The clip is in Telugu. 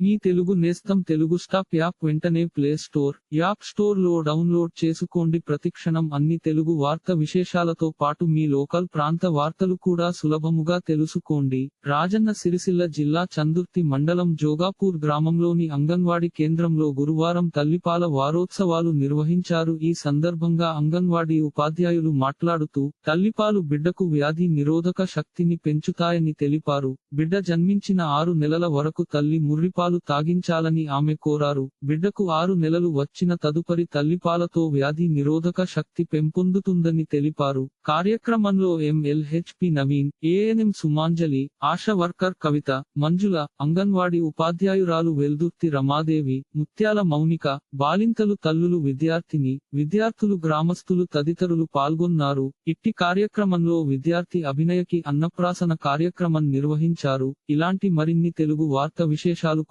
మీ తెలుగు నేస్తం తెలుగు స్టాప్ యాప్ వెంటనే ప్లే స్టోర్ యాప్ స్టోర్లో డౌన్లోడ్ చేసుకోండి. ప్రతిక్షణం అన్ని తెలుగు వార్త విశేషాలతో పాటు మీ లోకల్ ప్రాంత వార్తలు కూడా సులభముగా తెలుసుకోండి. రాజన్న సిరిసిల్ల జిల్లా చందుర్తి మండలం జోగాపూర్ గ్రామంలోని అంగన్వాడీ కేంద్రంలో గురువారం తల్లిపాల వారోత్సవాలు నిర్వహించారు. ఈ సందర్భంగా అంగన్వాడీ ఉపాధ్యాయులు మాట్లాడుతూ తల్లిపాలు బిడ్డకు వ్యాధి నిరోధక శక్తిని పెంచుతాయని తెలిపారు. బిడ్డ జన్మించిన ఆరు నెలల వరకు తల్లి ముర్రిపాలు తాగించాలని ఆమె కోరారు. బిడ్డకు ఆరు నెలలు వచ్చిన తదుపరి తల్లిపాలతో వ్యాధి నిరోధక శక్తి పెంపొందుతుందని తెలిపారు. కార్యక్రమంలో MLHP Naveen ANM Sumanjali ASHA worker Kavitha Manjula anganwadi ఉపాధ్యాయురాలు వెల్దుర్తి రమాదేవి ముత్యాల మౌనిక బాలింతలు తల్లులు విద్యార్థిని విద్యార్థులు గ్రామస్తులు తదితరులు పాల్గొన్నారు. ఇట్టి కార్యక్రమంలో విద్యార్థి అభినయకి అన్నప్రాసన కార్యక్రమం నిర్వహించారు. ఇలాంటి మరిన్ని తెలుగు వార్త విశేషాలు